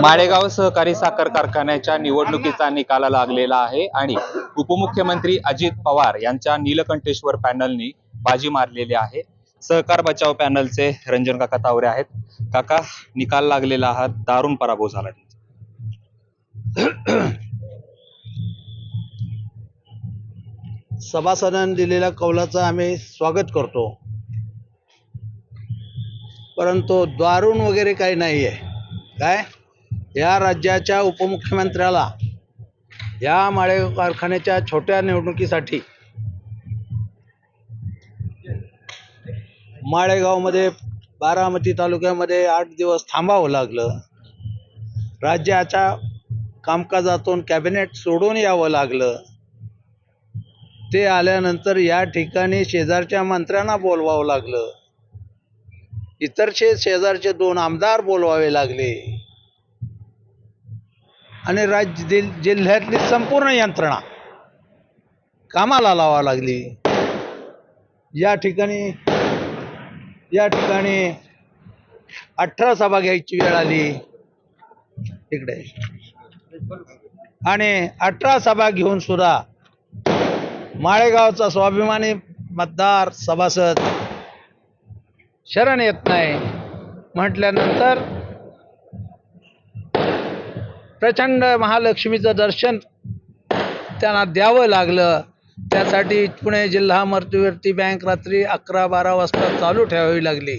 माळेगाव सहकारी साखर कारखान्याच्या निवडणुकीचा निकाला लागलेला आहे आणि उपमुख्यमंत्री अजित पवार यांच्या नीलकंठेश्वर पॅनलनी बाजी मारलेली आहे. सहकार बचाव पॅनलचे रंजन काका तावरे आहेत. काका निकाल लागलेला हा दारुण पराभव झाला. सभासदांनी दिलेल्या कौलाचं आम्ही स्वागत करतो. परंतु दारुण वगैरे काही नाही आहे काय? या राज्याच्या उपमुख्यमंत्र्याला या माळेगाव कारखान्याच्या छोट्या निवडणुकीसाठी माळेगावमध्ये बारामती तालुक्यामध्ये आठ दिवस थांबावं लागलं. राज्याच्या कामकाजातून कॅबिनेट सोडून यावं लागलं. ते आल्यानंतर या ठिकाणी शेजारच्या मंत्र्यांना बोलवावं लागलं. इतरचे शेजारचे दोन आमदार बोलवावे लागले. आणि राज्य जिल्ह्यातली संपूर्ण यंत्रणा कामाला लावा लागली. या ठिकाणी या ठिकाणी अठरा सभा घ्यायची वेळ आली. इकडे. आणि अठरा सभा घेऊन सुद्धा माळेगावचा स्वाभिमानी मतदार सभासद शरण येत नाही. म्हटल्यानंतर प्रचंड महालक्ष्मीचं दर्शन त्यांना द्यावं लागलं. त्यासाठी पुणे जिल्हा मध्यवर्ती बँक रात्री अकरा बारा वाजता चालू ठेवावी लागली.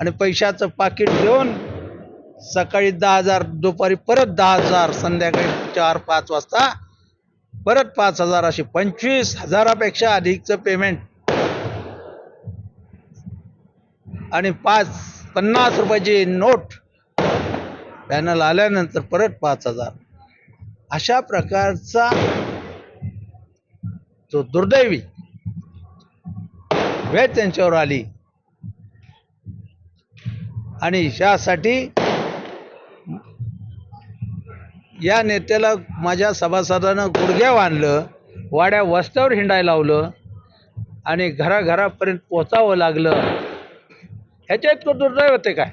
आणि पैशाचं पाकिट घेऊन सकाळी दहा हजार दुपारी परत दहा हजार संध्याकाळी चार पाच वाजता परत पाच हजार असे पंचवीस हजारापेक्षा अधिकचं पेमेंट आणि पाच पन्नास रुपयाची नोट पॅनल आल्यानंतर परत पाच हजार. अशा प्रकारचा तो दुर्दैवी वेळ त्यांच्यावर आली. आणि यासाठी या नेत्याला माझ्या सभासदानं गुडघ्याव आणलं वाड्या वस्त्यावर हिंडायला लावलं आणि घराघरापर्यंत पोचावं लागलं. ह्याच्या इतकं दुर्दैव होते काय?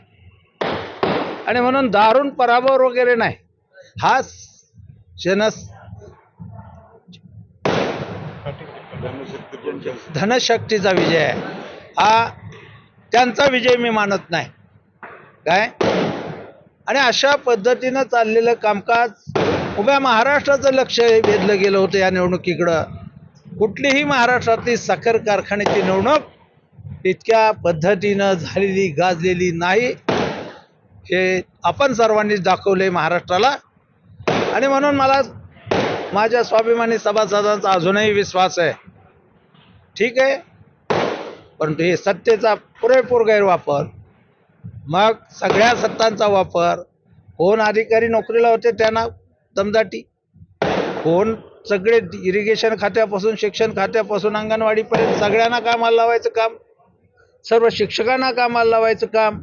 आणि म्हणून दारुण पराभव वगैरे नाही. हा जनस धनशक्तीचा विजय आहे. हा त्यांचा विजय मी मानत नाही. काय? आणि अशा पद्धतीनं चाललेलं कामकाज उभ्या महाराष्ट्राचं लक्ष वेधलं गेलं होतं या निवडणुकीकडं. कुठलीही महाराष्ट्रातली साखर कारखान्याची निवडणूक इतक्या पद्धतीनं झालेली गाजलेली नाही. हे आपण सर्वांनीच दाखवले महाराष्ट्राला. आणि म्हणून मला माझ्या स्वाभिमानी सभासदांचा अजूनही विश्वास आहे. ठीक आहे? परंतु हे सत्तेचा पुरेपूर गैरवापर मग सगळ्या सत्तांचा वापर कोण अधिकारी नोकरीला होते त्यांना दमदाटी कोण सगळे इरिगेशन खात्यापासून शिक्षण खात्यापासून अंगणवाडीपर्यंत सगळ्यांना कामाला लावायचं काम सर्व शिक्षकांना कामाला लावायचं काम.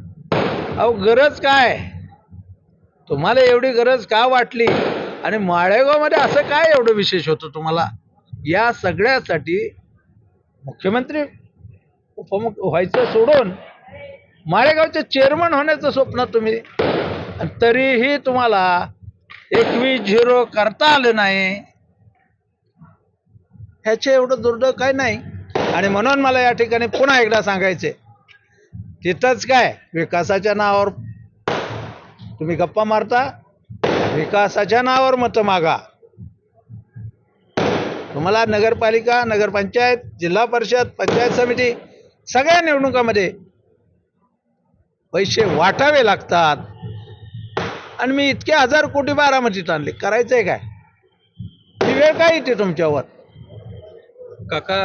अहो गरज काय? तुम्हाला एवढी गरज का वाटली? आणि माळेगावमध्ये असं काय एवढं विशेष होतं तुम्हाला? या सगळ्यासाठी मुख्यमंत्री उपमुख व्हायचं सोडून माळेगावचे चेअरमन होण्याचं स्वप्न तुम्ही. तरीही तुम्हाला एकवीस झिरो करता आलं नाही. ह्याचे एवढं दुर्दैव काय नाही. आणि म्हणून मला या ठिकाणी पुन्हा एकदा सांगायचे तिथंच काय विकासाच्या नावावर तुम्ही गप्पा मारता विकासाच्या नावावर मतं मागा. तुम्हाला नगरपालिका नगरपंचायत जिल्हा परिषद पंचायत समिती सगळ्या निवडणुकामध्ये पैसे वाटावे लागतात. आणि मी इतके हजार कोटी बारामतीत आणले. करायचं आहे काय? ही वेळ काय येते तुमच्यावर? काका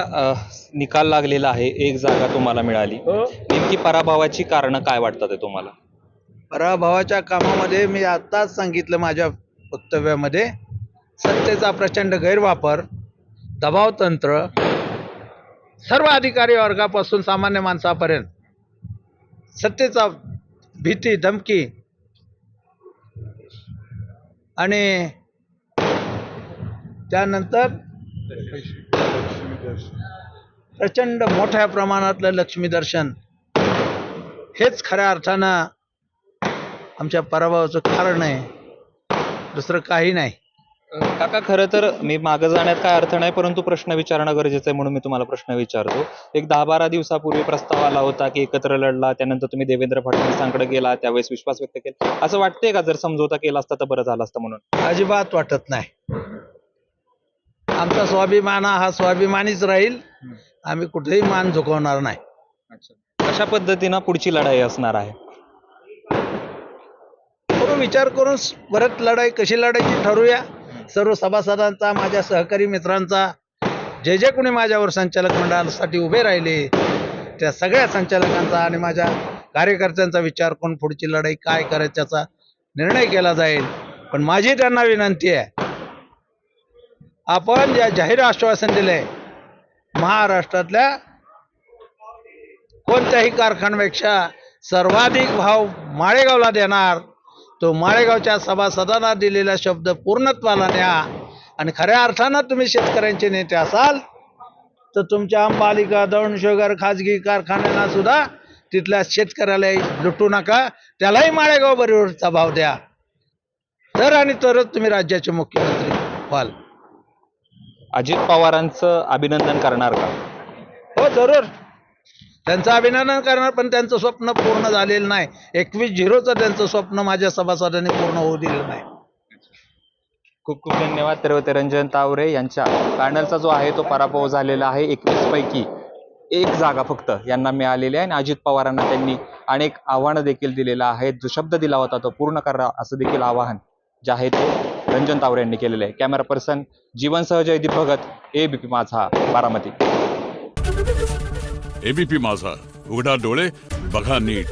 निकाल लागलेला आहे. एक जागा तुम्हाला मिळाली. नेमकी पराभवाची कारण काय वाटतात ते तुम्हाला? पराभवाच्या कामामध्ये मी आत्ताच सांगितलं माझ्या वक्तव्यामध्ये. सत्तेचा प्रचंड गैरवापर दबाव तंत्र सर्व अधिकारी वर्गापासून सामान्य माणसापर्यंत सत्तेचा भीती धमकी आणि त्यानंतर प्रचंड मोठ्या प्रमाणातलं लक्ष्मी दर्शन. हेच खऱ्या अर्थानं आमच्या पराभवाचं कारण आहे. दुसरं काही नाही. काका खरं तर मी मागं जाण्यात काय अर्थ नाही परंतु प्रश्न विचारणं गरजेचं आहे म्हणून मी तुम्हाला प्रश्न विचारतो. एक दहा बारा दिवसापूर्वी प्रस्ताव आला होता की एकत्र लढला त्यानंतर तुम्ही देवेंद्र फडणवीसांकडे गेला त्यावेळेस विश्वास व्यक्त केला. असं वाटतंय का? जर समजोता केला असता तर बरं झालं असतं म्हणून. अजिबात वाटत नाही. आमचा स्वाभिमान हा स्वाभिमानीच राहील. आम्ही कुठेही मान झुकवणार नाही. कशा पद्धतीनं पुढची लढाई असणार आहे? करू विचार करून परत लढाई कशी लढायची ठरवूया. सर्व सभासदांचा माझ्या सहकारी मित्रांचा जे जे कोणी माझ्यावर संचालक मंडळासाठी उभे राहिले त्या सगळ्या संचालकांचा आणि माझ्या कार्यकर्त्यांचा विचार करून पुढची लढाई काय करायची त्याचा निर्णय केला जाईल. पण माझी त्यांना विनंती आहे आपण या जाहीर आश्वासन दिले महाराष्ट्रातल्या कोणत्याही कारखान्यापेक्षा सर्वाधिक भाव माळेगावला देणार तो माळेगावच्या सभासदांना दिलेला शब्द पूर्णत्वाला न्या आणि खऱ्या अर्थानं तुम्ही शेतकऱ्यांचे नेते असाल तर तुमच्या अंबालिका दळणशेगर खाजगी कारखान्यांना सुद्धा तिथल्या शेतकऱ्यालाही लुटू नका त्यालाही माळेगाव बरोबरचा भाव द्या. तर आणि तरच तुम्ही राज्याचे मुख्यमंत्री व्हाल. अजित पवारांचं अभिनंदन करणार का? हो जरूर. त्यांचं अभिनंदन करणार पण त्यांचं स्वप्न पूर्ण झालेलं नाही. एकवीस झिरोचं त्यांचं स्वप्न माझ्या सभासदांनी पूर्ण होऊ दिलं नाही. खूप खूप धन्यवाद तर रंजन तावरे यांच्या पॅनलचा जो आहे तो पराभव झालेला आहे एकवीस पैकी एक जागा फक्त यांना मिळालेली आहे आणि अजित पवारांना त्यांनी अनेक आव्हानं देखील दिलेलं आहे जो शब्द दिला होता तो पूर्ण करा असं देखील आवाहन जे आहे ते रंजन तावरे यांनी केलेलं आहे. कॅमेरा पर्सन जीवनसह जयदीप भगत एबीपी माझा बारामती. एबीपी माझा. उघडा डोळे बघा नीट.